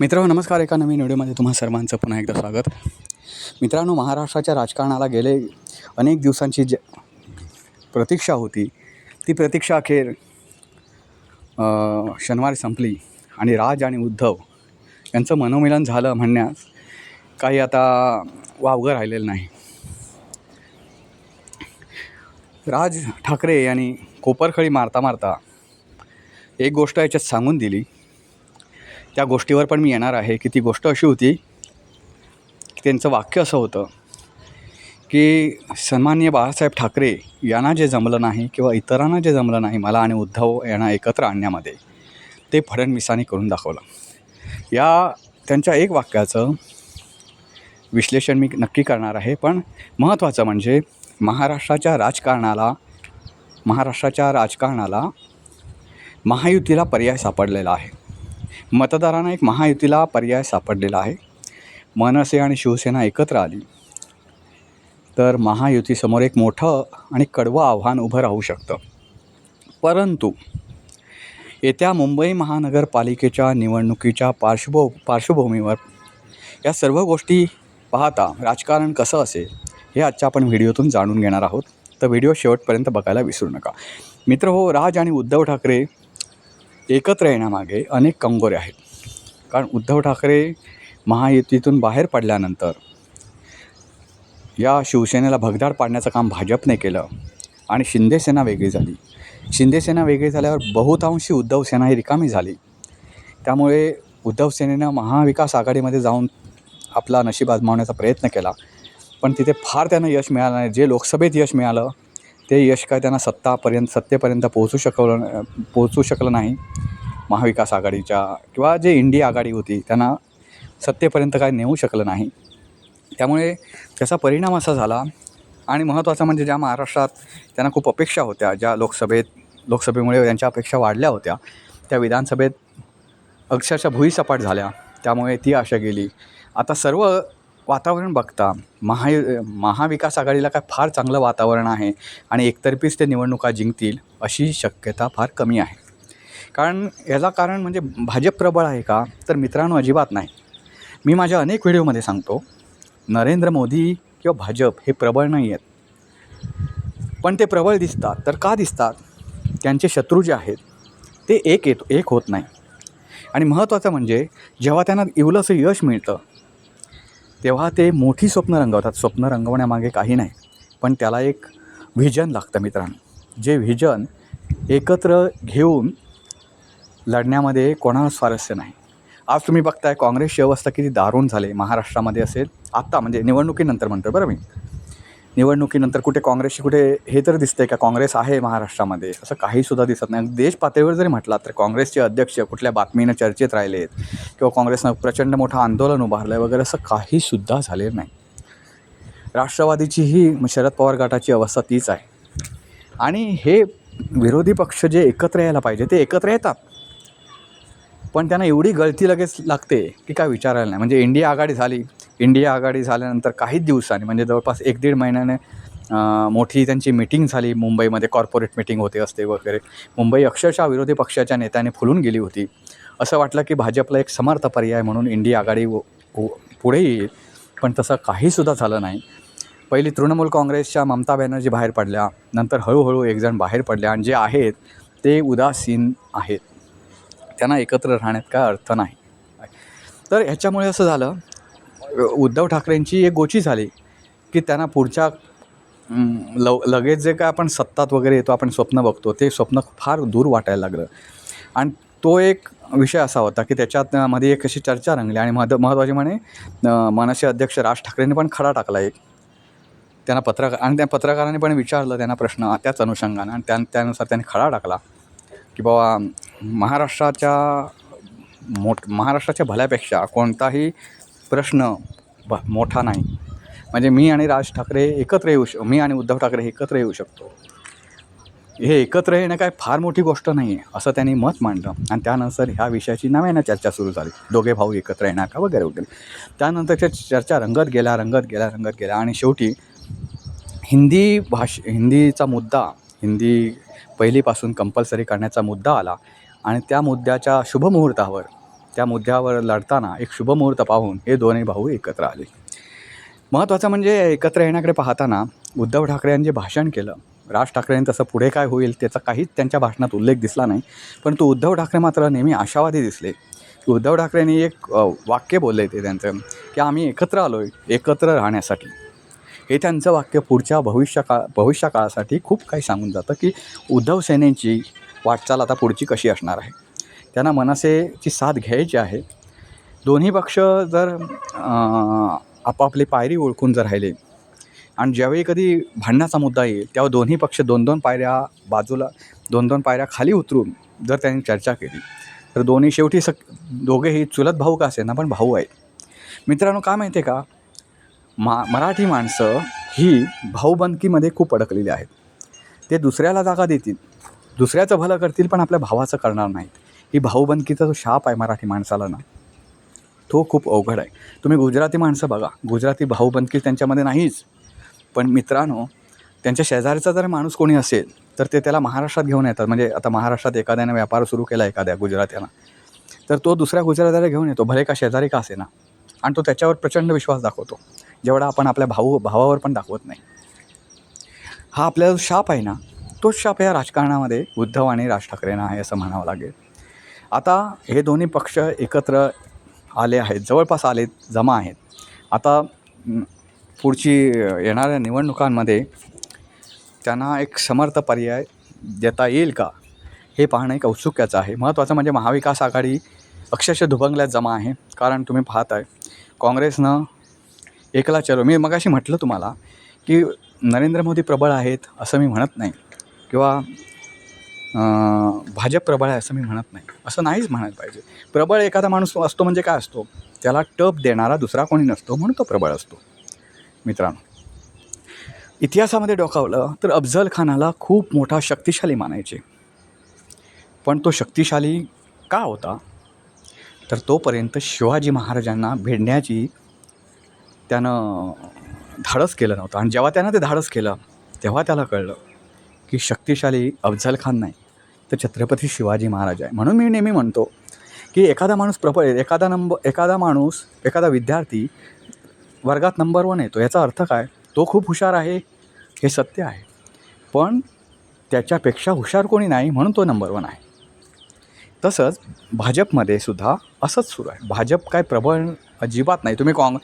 मित्रांनो नमस्कार. एका नवीन व्हिडिओमध्ये तुम्हा सर्वांचं पुन्हा एकदा स्वागत. मित्रांनो महाराष्ट्राच्या राजकारणाला गेले अनेक दिवसांची ज प्रतीक्षा होती ती प्रतीक्षा अखेर शनिवारी संपली आणि राज आणि उद्धव यांचं मनोमिलन झालं म्हणण्यास काही आता वावगं राहिलेलं नाही. राज ठाकरे यांनी कोपरखळी मारता मारता एक गोष्ट याच्यात सांगून दिली. त्या गोष्टीवर पण मी येणार आहे की ती गोष्ट अशी होती की त्यांचं वाक्य असं होतं की सन्मान्य बाळासाहेब ठाकरे यांना जे जमलं नाही किंवा इतरांना जे जमलं नाही मला आणि उद्धव यांना एकत्र आणण्यामध्ये ते फडणवीसांनी करून दाखवलं. या त्यांच्या एक वाक्याचं विश्लेषण मी नक्की करणार आहे पण महत्त्वाचं म्हणजे महाराष्ट्राच्या राजकारणाला महाराष्ट्राच्या राजकारणाला महायुतीला पर्याय सापडलेला आहे. मतदारांना एक महायुतीला पर्याय सापडलेला आहे. मनसे आणि शिवसेना एकत्र आली. तर महायुतीसमोर एक मोठं आणि कडवं आव्हान उभं राहू शकतं. परंतु येत्या मुंबई महानगरपालिकेच्या निवडणुकीच्या पार्श्वभू पार्श्वभूमीवर या सर्व गोष्टी पाहता राजकारण कसं असेल हे आजच्या आपण व्हिडिओतून जाणून घेणार आहोत. तर व्हिडिओ शेवटपर्यंत बघायला विसरू नका. मित्र हो राज आणि उद्धव ठाकरे एकत्र येण्यामागे अनेक कंगोरे आहेत. कारण उद्धव ठाकरे महायुतीतून बाहेर पडल्यानंतर या शिवसेनेला भगदाड पाडण्याचं काम भाजपने केलं आणि शिंदेसेना वेगळी झाली. शिंदेसेना वेगळी झाल्यावर बहुतांशी उद्धव सेना ही रिकामी झाली. त्यामुळे उद्धव सेनेनं महाविकास आघाडीमध्ये जाऊन आपला नशीब आजमावण्याचा प्रयत्न केला. पण तिथे फार त्यांना यश मिळालं नाही. जे लोकसभेत यश मिळालं ते यश काय त्यांना सत्तापर्यंत सत्तेपर्यंत पोहोचू शकवलं पोहोचू शकलं नाही महाविकास आघाडीच्या किंवा जे इंडिया आघाडी होती त्यांना सत्तेपर्यंत काय नेऊ शकलं नाही. त्यामुळे त्याचा परिणाम असा झाला आणि महत्त्वाचं म्हणजे ज्या महाराष्ट्रात त्यांना खूप अपेक्षा होत्या ज्या लोकसभेत लोकसभेमुळे त्यांच्या अपेक्षा वाढल्या होत्या त्या विधानसभेत अक्षरशः भुईसपाट झाल्या. त्यामुळे ती आशा गेली. आता सर्व वातावरण बघता महायु महाविकास आघाडीला काय फार चांगलं वातावरण आहे आणि एकतर्फीच ते निवडणुका जिंकतील अशी शक्यता फार कमी आहे. कारण याला कारण म्हणजे भाजप प्रबळ आहे का तर मित्रांनो अजिबात नाही. मी माझ्या अनेक व्हिडिओमध्ये सांगतो नरेंद्र मोदी किंवा भाजप हे प्रबळ नाही आहेत. पण ते प्रबळ दिसतात. तर का दिसतात? त्यांचे शत्रू जे आहेत ते एक येतो एक होत नाही. आणि महत्त्वाचं म्हणजे जेव्हा त्यांना इवलंसं यश मिळतं तेव्हा ते मोठी स्वप्न रंगवतात. स्वप्न रंगवण्यामागे काही नाही पण त्याला एक व्हिजन लागतं मित्रांनो. जे व्हिजन एकत्र घेऊन लढण्यामध्ये कोणाला स्वारस्य नाही. आज तुम्ही बघताय काँग्रेसची अवस्था किती दारुण झाली. महाराष्ट्रामध्ये असेल आत्ता म्हणजे निवडणुकीनंतर म्हणतो बरं मी. निवडणुकीनंतर कुठे काँग्रेसची कुठे हे तर दिसतंय का? काँग्रेस आहे महाराष्ट्रामध्ये. असं काहीसुद्धा दिसत नाही. देश पातळीवर जरी म्हटला तर काँग्रेसचे अध्यक्ष कुठल्या बातमीनं चर्चेत राहिले आहेत किंवा काँग्रेसनं प्रचंड मोठं आंदोलन उभारलं आहे वगैरे असं काहीसुद्धा झालेलं नाही. राष्ट्रवादीची ही शरद पवार गटाची अवस्था तीच आहे. आणि हे विरोधी पक्ष जे एकत्र यायला पाहिजे ते एकत्र येतात. पण त्यांना एवढी गळती लगेच लागते की काय विचारायला नाही. म्हणजे इंडिया आघाडी झाली इंडिया आघाडी झाल्यानंतर काहीच दिवसांनी म्हणजे जवळपास एक दीड महिन्याने मोठी त्यांची मिटिंग झाली मुंबईमध्ये कॉर्पोरेट मिटिंग होते असते वगैरे. मुंबई अक्षरशः विरोधी पक्षाच्या नेत्याने फुलून गेली होती. असं वाटलं की भाजपला एक समर्थ पर्याय म्हणून इंडिया आघाडी पुढे येईल पण तसं काहीसुद्धा झालं नाही. पहिली तृणमूल काँग्रेसच्या ममता बॅनर्जी बाहेर पडल्या नंतर हळूहळू एकजण बाहेर पडल्या आणि जे आहेत ते उदासीन आहेत. त्यांना एकत्र राहण्यात काय अर्थ नाही. तर ह्याच्यामुळे असं झालं उद्धव ठाकरेंची एक गोची झाली की त्यांना पुढच्या लव लगेच जे काय आपण सत्तात वगैरे येतो आपण स्वप्न बघतो ते स्वप्न फार दूर वाटायला लागलं. आणि तो एक विषय असा होता की त्याच्यात मध्ये एक अशी चर्चा रंगली आणि महत् महत्त्वाचे म्हणे मनसे अध्यक्ष राज ठाकरेंनी पण खडा टाकला एक. त्यांना पत्रकार आणि त्या पत्रकारांनी पण विचारलं त्यांना प्रश्न त्याच अनुषंगानं आणि त्या त्यानुसार त्यांनी खडा टाकला की बाबा महाराष्ट्राच्या मोठ महाराष्ट्राच्या भल्यापेक्षा कोणताही प्रश्न ब मोठा नाही. म्हणजे मी आणि राज ठाकरे एकत्र येऊ श मी आणि उद्धव ठाकरे एकत्र येऊ शकतो. हे एकत्र येणं काय फार मोठी गोष्ट नाही आहे असं त्यांनी मत मांडलं. आणि त्यानंतर ह्या विषयाची नव्यानं चर्चा सुरू झाली. दोघे भाऊ एकत्र येणार का वगैरे वगैरे. त्यानंतरच्या चर्चा रंगत गेल्या रंगत गेल्या रंगत गेल्या आणि शेवटी हिंदी भाष हिंदीचा मुद्दा हिंदी पहिलीपासून कंपल्सरी करण्याचा मुद्दा आला. आणि त्या मुद्द्याच्या शुभमुहूर्तावर त्या मुद्द्यावर लढताना एक शुभमुहूर्त पाहून हे दोन्ही भाऊ एकत्र आले. महत्त्वाचं म्हणजे एकत्र येण्याकडे पाहताना उद्धव ठाकरे यांनी जे भाषण केलं राज ठाकरेंनी तसं पुढे काय होईल त्याचा काहीच त्यांच्या भाषणात उल्लेख दिसला नाही परंतु उद्धव ठाकरे मात्र नेहमी आशावादी दिसले. की उद्धव ठाकरेंनी एक वाक्य बोलले ते त्यांचं की आम्ही एकत्र आलो आहे एकत्र राहण्यासाठी. हे त्यांचं वाक्य पुढच्या भविष्य काळ भविष्यकाळासाठी खूप काही सांगून जातं की उद्धव सेनेची वाटचाल आता पुढची कशी असणार आहे? त्यांना मनसेची साथ घ्यायची आहे. दोन्ही पक्ष जर आपापली पायरी ओळखून जर राहिले आणि ज्यावेळी कधी भांडणाचा मुद्दा येईल तेव्हा दोन्ही पक्ष दोन दोन पायऱ्या बाजूला दोन दोन पायऱ्या खाली उतरून जर त्यांनी चर्चा केली तर दोन्ही शेवटी सक दोघेही चुलत भाऊ का असेना पण भाऊ आहेत. मित्रांनो का माहिती आहे का? मा मराठी माणसं ही भाऊबंदकीमध्ये खूप अडकलेली आहेत. ते दुसऱ्याला जागा देतील दुसऱ्याचं भलं करतील पण आपल्या भावाचं करणार नाहीत. ही भाऊबंदकीचा जो शाप आहे मराठी माणसाला ना तो खूप अवघड आहे. तुम्ही गुजराती माणसं बघा गुजराती भाऊबंदकी त्यांच्यामध्ये नाहीच. पण मित्रांनो त्यांच्या शेजारचा जर माणूस कोणी असेल तर ते त्याला महाराष्ट्रात घेऊन येतात. म्हणजे आता महाराष्ट्रात एखाद्याने व्यापार सुरू केला एखाद्या गुजरात्याला तर तो दुसऱ्या गुजरात्याला घेऊन येतो. भले का शेजारी का असे ना आणि तो त्याच्यावर प्रचंड विश्वास दाखवतो. जेवढा आपण आपल्या भाऊ भावावर पण दाखवत नाही. हा आपला जो शाप आहे ना तोच शाप या राजकारणामध्ये उद्धव आणि राज ठाकरेंना आहे असं म्हणावं लागेल. आता हे दोन्ही पक्ष एकत्र आले आहेत जवळपास आले जमा आहेत. आता पुढची येणाऱ्या निवडणुकांमध्ये त्यांना एक समर्थ पर्याय देता येईल का? हे पाहणं एक औत्सुक्याचं आहे. महत्त्वाचं म्हणजे महाविकास आघाडी अक्षरशः दुभंगल्यात जमा आहे. कारण तुम्ही पाहताय काँग्रेसनं एकला चलो. मी मगाशी म्हटलं तुम्हाला की नरेंद्र मोदी प्रबळ आहेत असं मी म्हणत नाही. किंवा भाजप प्रबळ आहे असं मी म्हणत नाही. असं नाहीच म्हणायला पाहिजे. प्रबळ एखादा माणूस असतो म्हणजे काय असतो? त्याला टप देणारा दुसरा कोणी नसतो म्हणून तो प्रबळ असतो. मित्रांनो इतिहासामध्ये डोकावलं तर अफजल खानाला खूप मोठा शक्तिशाली मानायचे. पण तो शक्तिशाली का होता? तर तोपर्यंत शिवाजी महाराजांना भेडण्याची त्यानं धाडस केलं नव्हतं. आणि जेव्हा त्यानं ते धाडस केलं तेव्हा त्याला कळलं की शक्तिशाली अफजल खान नाही तर छत्रपती शिवाजी महाराज आहे. म्हणून मी नेहमी म्हणतो की एखादा माणूस प्रबळ एखादा नंबर एखादा माणूस एखादा विद्यार्थी वर्गात नंबर वन येतो. याचा अर्थ काय? तो खूप हुशार आहे हे सत्य आहे. पण त्याच्यापेक्षा हुशार कोणी नाही म्हणून तो नंबर वन आहे. तसंच भाजपमध्ये सुद्धा असंच सुरू आहे. भाजप काय प्रबळ अजिबात नाही. तुम्ही काँग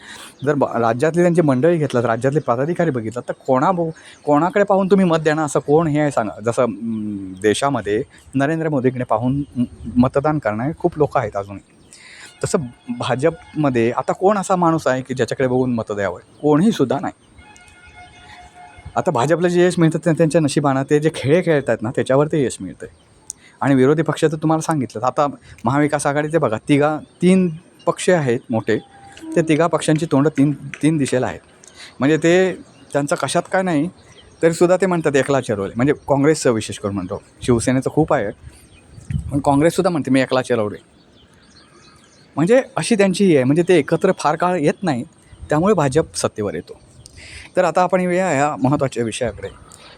जर ब राज्यातली त्यांची मंडळी घेतलात राज्यातले पदाधिकारी बघितलात तर कोणा बो कोणाकडे पाहून तुम्ही मत देणार? असं कोण हे आहे सांगा जसं देशामध्ये नरेंद्र मोदीकडे पाहून मतदान करणारे खूप लोक आहेत अजूनही तसं भाजपमध्ये आता कोण असा माणूस आहे की ज्याच्याकडे बघून मतं द्यावं? कोणीही सुद्धा नाही. आता भाजपला जे यश मिळतं ते त्यांच्या नशिबानं ते जे खेळ खेळतात ना त्याच्यावर ते यश मिळतं आहे आणि विरोधी पक्ष तर तुम्हाला सांगितलं. आता महाविकास आघाडीचे बघा तिघा तीन पक्ष आहेत मोठे ते तिघा पक्षांची तोंडं तीन तीन दिशेला आहेत. म्हणजे ते त्यांचा कशात काय नाही तरीसुद्धा ते म्हणतात एकला चिरवले म्हणजे काँग्रेसचं विशेष करून म्हणतो. शिवसेनेचं खूप आहे पण काँग्रेससुद्धा म्हणते मी एकला चिरवले म्हणजे अशी त्यांची ही आहे. म्हणजे ते एकत्र फार काळ येत नाही त्यामुळे भाजप सत्तेवर येतो. तर आता आपण येऊया ह्या महत्त्वाच्या विषयाकडे.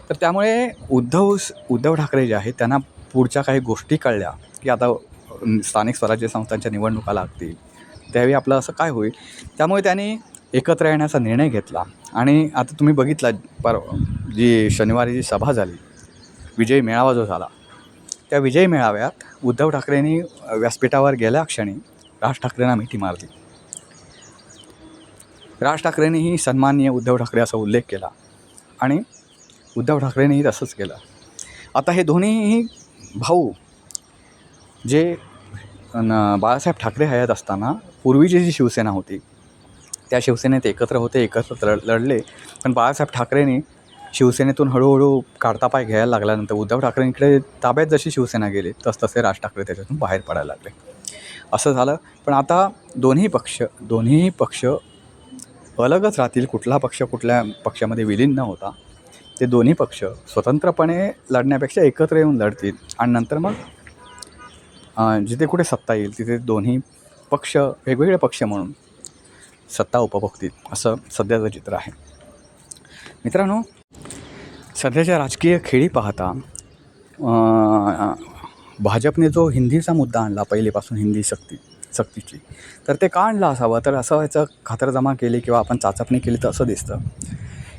तर त्यामुळे उद्धव उद्धव ठाकरे जे आहेत त्यांना पुढच्या काही गोष्टी कळल्या की आता स्थानिक स्वराज्य संस्थांच्या निवडणुका लागतील त्यावेळी आपलं असं काय होईल? त्यामुळे त्याने एकत्र येण्याचा निर्णय घेतला. आणि आता तुम्ही बघितला पर जी शनिवारी जी सभा झाली विजयी मेळावा जो झाला त्या विजयी मेळाव्यात उद्धव ठाकरेंनी व्यासपीठावर गेल्या क्षणी राज ठाकरेंना मिठी मारली. राज ठाकरेंनीही सन्माननीय उद्धव ठाकरे असा उल्लेख केला आणि उद्धव ठाकरेंनीही तसंच केलं. आता हे दोन्हीही भाऊ जे न बाळासाहेब ठाकरे हयात असताना पूर्वीची जी शिवसेना होती त्या शिवसेनेत एकत्र होते एकत्र लढले. पण बाळासाहेब ठाकरेंनी शिवसेनेतून हळूहळू काढता पाय घ्यायला लागल्यानंतर उद्धव ठाकरेंकडे ताब्यात जशी शिवसेना गेली तसतसे राज ठाकरे त्याच्यातून बाहेर पडायला लागले. असं झालं. पण आता दोन्ही पक्ष दोन्ही पक्ष अलगच राहतील. कुठला पक्ष कुठल्या पक्षामध्ये विलीन न होता ते दोन्ही पक्ष स्वतंत्रपणे लढण्यापेक्षा एकत्र येऊन लढतील. आणि नंतर मग जिथे कुठे सत्ता येईल तिथे दोन्ही पक्ष वेगवेगळे पक्ष म्हणून सत्ता उपभोगतील असं सध्याचं चित्र आहे. मित्रांनो सध्याच्या राजकीय खेळी पाहता भाजपने जो हिंदीचा मुद्दा आणला पहिलेपासून हिंदी सक्ती सक्तीची तर ते का आणलं असावं? तर असं याचं खातरजमा केली किंवा आपण चाचपणी केली तर असं दिसतं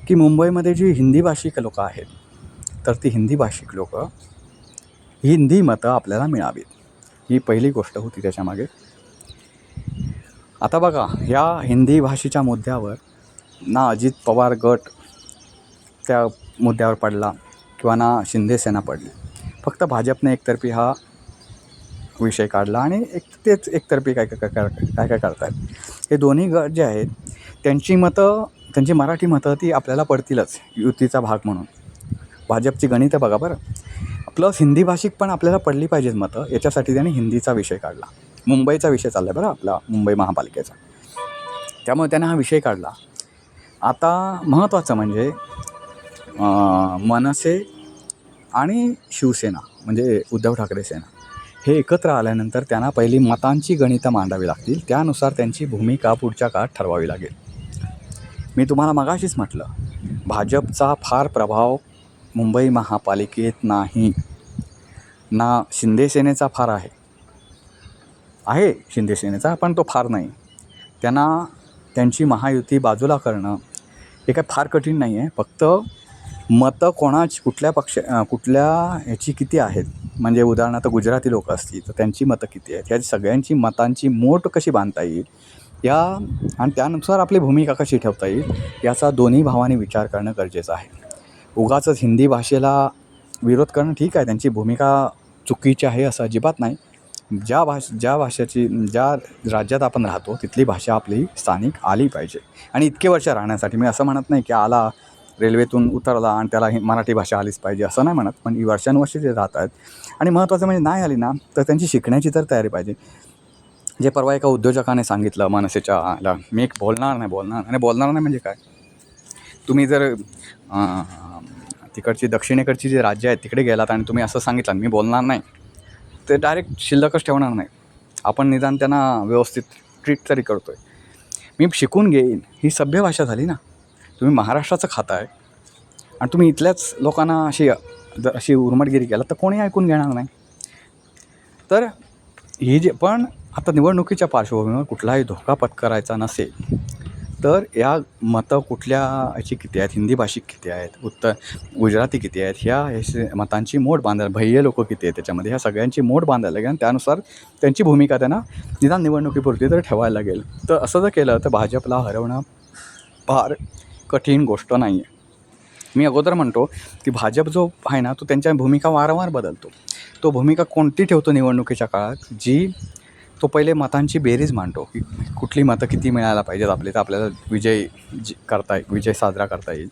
की मुंबईमध्ये जी हिंदी भाषिक लोकं आहेत तर ती हिंदी भाषिक लोकं हिंदी मतं आपल्याला मिळावीत. ही पहिली गोष्ट होती त्याच्यामागे आता बघा ह्या हिंदी भाषेच्या मुद्द्यावर ना अजित पवार गट त्या मुद्द्यावर पडला किंवा ना शिंदे सेना पडली. फक्त भाजपने एकतर्फी हा विषय काढला आणि एक तेच एकतर्फी काय काय काय काय काय करतायत. हे दोन्ही गट जे आहेत त्यांची मतं त्यांची मराठी मतं ती आपल्याला पडतीलच युतीचा भाग म्हणून. भाजपची गणितं बघा बरं. प्लस हिंदी भाषिक पण आपल्याला पडली पाहिजेत मतं याच्यासाठी त्यांनी हिंदीचा विषय काढला. मुंबईचा विषय चालला आहे बरं आपला मुंबई महापालिकेचा. त्यामुळे त्याने हा विषय काढला. आता महत्त्वाचं म्हणजे मनसे आणि शिवसेना म्हणजे उद्धव ठाकरे सेना हे एकत्र आल्यानंतर त्यांना पहिली मतांची गणितं मांडावी लागतील. त्यानुसार त्यांची भूमिका पुढच्या काळात ठरवावी लागेल. मी तुम्हाला मगाशीच म्हटलं भाजपचा फार प्रभाव मुंबई महापालिकेत नाही. ना शिंदे सेनेचा फार आहे. आहे शिंदे सेनेचा पण तो फार नाही. त्यांना त्यांची महायुती बाजूला करणं हे काय फार कठीण नाही आहे फक्त मतं कोणाची कुठल्या पक्ष कुठल्या ह्याची किती आहेत? म्हणजे उदाहरणार्थ गुजराती लोक असतील तर त्यांची मतं किती आहेत? ह्या सगळ्यांची मतांची मोठ कशी बांधता येईल? या आणि त्यानुसार आपली भूमिका कशी ठेवता येईल? याचा दोन्ही भावांनी विचार करणं गरजेचं आहे. उगाच हिंदी भाषेला विरोध करणं ठीक आहे. त्यांची भूमिका चुकीची आहे असं अजिबात नाही. ज्या भाष ज्या भाषेची ज्या राज्यात आपण राहतो तिथली भाषा आपली स्थानिक आली पाहिजे. आणि इतके वर्ष राहण्यासाठी मी असं म्हणत नाही की आला रेल्वेतून उतरला आणि त्याला ही मराठी भाषा आलीच पाहिजे असं नाही म्हणत. पण ही वर्षानुवर्षे जे राहत आहेत आणि महत्त्वाचं म्हणजे नाही आली ना तर त्यांची शिकण्याची तर तयारी पाहिजे. जे परवा एका उद्योजकाने सांगितलं मनसेच्या ला मी एक बोलणार नाही बोलणार आणि बोलणार नाही म्हणजे काय? तुम्ही जर तिकडची दक्षिणेकडची जी राज्य आहेत तिकडे गेलात आणि तुम्ही असं सांगितलं मी बोलणार नाही. ते डायरेक्ट शिल्लकच ठेवणार नाही. आपण निदान त्यांना व्यवस्थित ट्रीट तरी करतो आहे मी शिकून घेईन. ही सभ्य भाषा झाली ना. तुम्ही महाराष्ट्राचं खाताय. आणि तुम्ही इथल्याच लोकांना अशी जर अशी उर्मटगिरी केला तर कोणी ऐकून घेणार नाही. तर ही जे पण आता निवडणुकीच्या पार्श्वभूमीवर कुठलाही धोका पत्करायचा नसेल. तर या मतं कुठल्या याची किती आहेत? हिंदी भाषिक किती आहेत? उत्तर गुजराती किती आहेत? ह्या मतांची मोड बांधायला भय्य लोक किती आहेत त्याच्यामध्ये? ह्या सगळ्यांची मोड बांधायला लागेल आणि त्यानुसार त्यांची भूमिका त्यांना निदान निवडणुकीपुरती तर ठेवायला लागेल. तर असं जर केलं तर भाजपला हरवणं फार कठीण गोष्ट नाही आहे मी अगोदर म्हणतो की भाजप जो आहे ना तो त्यांच्या भूमिका वारंवार बदलतो. तो भूमिका कोणती ठेवतो निवडणुकीच्या काळात? जी तो पहिले मतांची बेरीज मांडतो. की कुठली मतं किती मिळायला पाहिजेत आपले तर आपल्याला विजय जी करता येईल विजय साजरा करता येईल.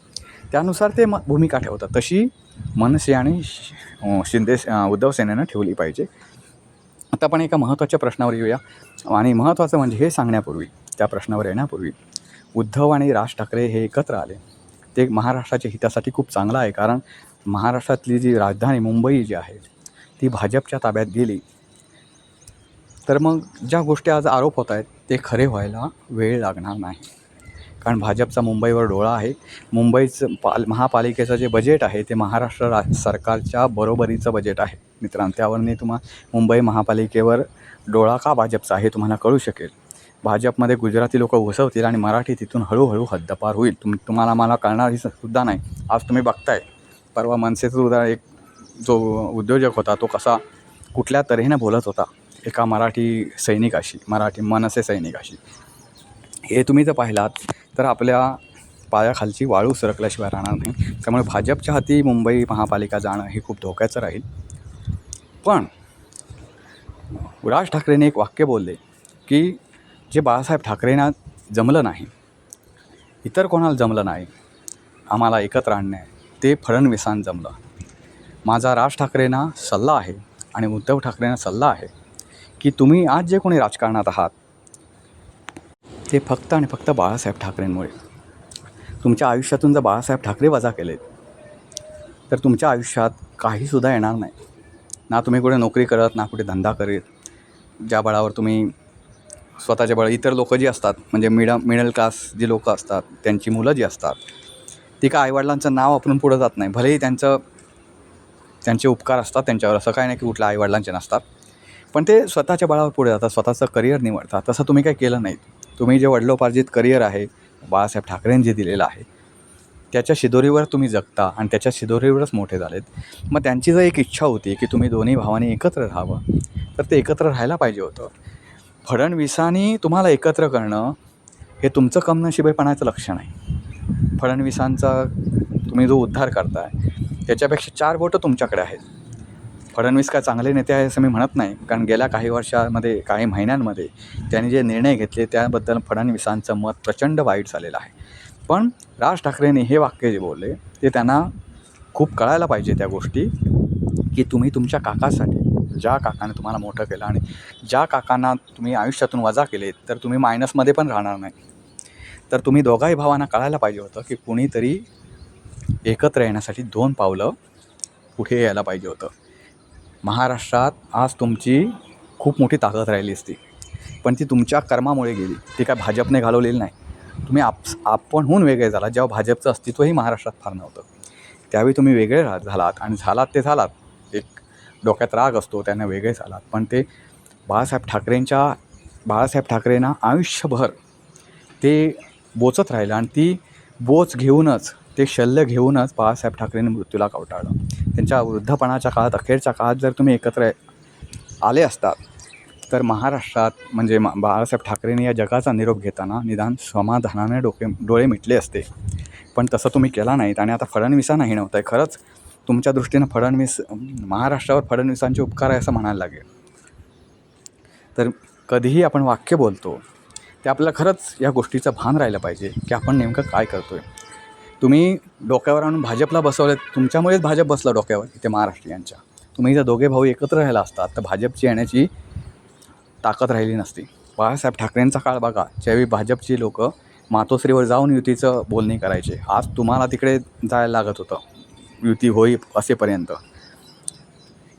त्यानुसार ते म भूमिका ठेवतात. तशी मनसे आणि शिंदे उद्धव सेनेनं ठेवली पाहिजे. आता आपण एका महत्त्वाच्या प्रश्नावर येऊया. आणि महत्त्वाचं म्हणजे हे सांगण्यापूर्वी त्या प्रश्नावर येण्यापूर्वी उद्धव आणि राज ठाकरे हे एकत्र आले. ते महाराष्ट्राच्या हितासाठी खूप चांगलं आहे. कारण महाराष्ट्रातली जी राजधानी मुंबई जी आहे ती भाजपच्या ताब्यात गेली. तर मग ज्या गोष्टी आज आरोप होत आहेत ते खरे व्हायला वेळ लागणार नाही. कारण भाजपचा मुंबईवर डोळा आहे. मुंबईचं पाल महापालिकेचं जे बजेट आहे ते महाराष्ट्र रा सरकारच्या बरोबरीचं बजेट आहे. मित्रांनो त्यावरनी तुम्हा मुंबई महापालिकेवर डोळा का भाजपचा आहे तुम्हाला कळू शकेल. भाजपमध्ये गुजराती लोक घुसवतील आणि मराठी तिथून हळूहळू हद्दपार होईल. तुम तुम्हाला मला कळणारही सुद्धा नाही. आज तुम्ही बघताय परवा मनसेचं उदाहरण एक जो उद्योजक होता तो कसा कुठल्या तऱ्हेनं बोलत होता. एका मराठी सैनिकाशी मराठी मनसे सैनिकाशी. हे तुम्ही जर पाहिलात तर आपल्या पायाखालची वाळू सरकल्याशिवाय राहणार नाही. त्यामुळे भाजपच्या हाती मुंबई महापालिका जाणं हे खूप धोक्याचं राहील. पण राज ठाकरेने एक वाक्य बोलले की जे बाळासाहेब ठाकरेंना जमलं नाही इतर कोणाला जमलं नाही आम्हाला एकत्र आणणे ते फडणवीसांना जमलं. माझा राज ठाकरेंना सल्ला आहे आणि उद्धव ठाकरेंना सल्ला आहे. की तुम्ही आज जे कोणी राजकारणात आहात ते फक्त आणि फक्त बाळासाहेब ठाकरेंमुळे. तुमच्या आयुष्यातून जर बाळासाहेब ठाकरे वजा केले तर तुमच्या आयुष्यात काहीसुद्धा येणार नाही. ना तुम्ही कुठे नोकरी करत ना कुठे धंदा करीत. ज्या बळावर तुम्ही स्वतःच्या बळ इतर लोकं जी असतात म्हणजे मिड मिडल क्लास जी लोकं असतात त्यांची मुलं जी असतात ती का आईवडिलांचं नाव आपण पुढं जात नाही. भलेही त्यांचं त्यांचे उपकार असतात त्यांच्यावर असं काय नाही की कुठल्या आईवडिलांचे नसतात. पण ते स्वतःच्या बळावर पुढे जातात स्वतःचं करिअर निवडतात. तसं तुम्ही काही केलं नाही. तुम्ही जे वडिलोपार्जित करिअर आहे बाळासाहेब ठाकरेंनी जे दिलेलं आहे त्याच्या शिदोरीवर तुम्ही जगता आणि त्याच्या शिदोरीवरच मोठे झालेत. मग त्यांची जर एक इच्छा होती की तुम्ही दोन्ही भावांनी एकत्र राहावं तर ते एकत्र राहायला पाहिजे होतं. फडणवीसांनी तुम्हाला एकत्र करणं हे तुमचं कमनशिबेपणाचं लक्षण आहे. फडणवीसांचा तुम्ही जो उद्धार करताय त्याच्यापेक्षा चार बोटं तुमच्याकडे आहेत. फडणवीस काय चांगले नेते आहे असं मी म्हणत नाही. कारण गेल्या काही वर्षामध्ये काही महिन्यांमध्ये त्यांनी जे निर्णय घेतले त्याबद्दल फडणवीसांचं मत प्रचंड वाईट झालेलं आहे. पण राज ठाकरेंनी हे वाक्य जे बोलले ते त्यांना खूप कळायला पाहिजे त्या गोष्टी की तुम्ही तुमच्या काकासाठी ज्या काकाने तुम्हाला मोठं केलं आणि ज्या काकांना तुम्ही आयुष्यातून वजा केलेत तर तुम्ही मायनसमध्ये पण राहणार नाही. तर तुम्ही दोघाही भावांना कळायला पाहिजे होतं की कुणीतरी एकत्र येण्यासाठी दोन पावलं पुढे यायला पाहिजे होतं. महाराष्ट्रात आज तुमची खूप मोठी ताकद राहिली असती. पण ती तुमच्या कर्मामुळे गेली. ती काय भाजपने घालवलेली नाही. तुम्ही आप आपणहून वेगळे झालात. जेव्हा भाजपचं अस्तित्वही महाराष्ट्रात फार नव्हतं. त्यावेळी तुम्ही वेगळे राह झालात आणि झालात ते झालात. एक डोक्यात राग असतो त्यांना वेगळे झालात. पण ते बाळासाहेब ठाकरेंच्या बाळासाहेब ठाकरेंना आयुष्यभर ते बोचत राहिलं आणि ती बोच घेऊनच ते शल्य घेऊनच बाळासाहेब ठाकरेंनी मृत्यूला कवटाळलं. त्यांच्या वृद्धपणाच्या काळात अखेरच्या काळात जर तुम्ही एकत्र आले असतात तर महाराष्ट्रात म्हणजे मा बाळासाहेब ठाकरेंनी या जगाचा निरोप घेताना निदान समाधानाने डोके डोळे मिटले असते. पण तसं तुम्ही केला नाहीत आणि आता फडणवीसांनाही नव्हतं आहे खरंच तुमच्या दृष्टीनं फडणवीस महाराष्ट्रावर फडणवीसांचे उपकार आहे असं म्हणायला लागेल. तर कधीही आपण वाक्य बोलतो ते आपल्याला खरंच या गोष्टीचं भान राहिलं पाहिजे की आपण नेमकं काय करतो आहे तुम्ही डोक्यावर आणून भाजपला बसवलं तुमच्यामुळेच भाजप बसलं डोक्यावर इथे महाराष्ट्रीयांच्या. तुम्ही जर दोघे भाऊ एकत्र राहिला असतात तर भाजपची येण्याची ताकद राहिली नसती. बाळासाहेब ठाकरेंचा काळ बघा ज्यावेळी भाजपची लोक मातोश्रीवर जाऊन युतीचं बोलणी करायचे आज तुम्हाला तिकडे जायला लागत होतं युती होई असेपर्यंत.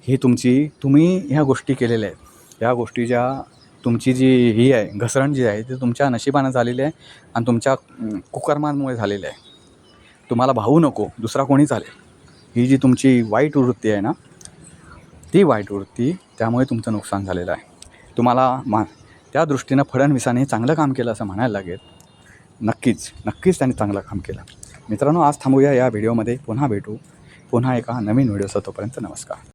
ही तुमची तुम्ही ह्या गोष्टी केलेल्या आहेत. ह्या गोष्टी ज्या तुमची जी ही आहे घसरण जी आहे ती तुमच्या नशिबानं झालेली आहे आणि तुमच्या कुकर्मांमुळे झालेली आहे. तुम्हाला भाऊ नको दुसरा कोणी चालेल. ही जी तुमची वाईट वृत्ती आहे ना ती वाईट वृत्ती त्यामुळे तुमचं नुकसान झालेलं आहे. तुम्हाला मा त्या दृष्टीनं फडणवीसाने चांगलं काम केलं असं म्हणायला लागेल. नक्कीच नक्कीच त्यांनी चांगलं काम केलं. मित्रांनो आज थांबूया या व्हिडिओमध्ये. पुन्हा भेटू. पुन्हा एका नवीन व्हिडिओचा तोपर्यंत नमस्कार.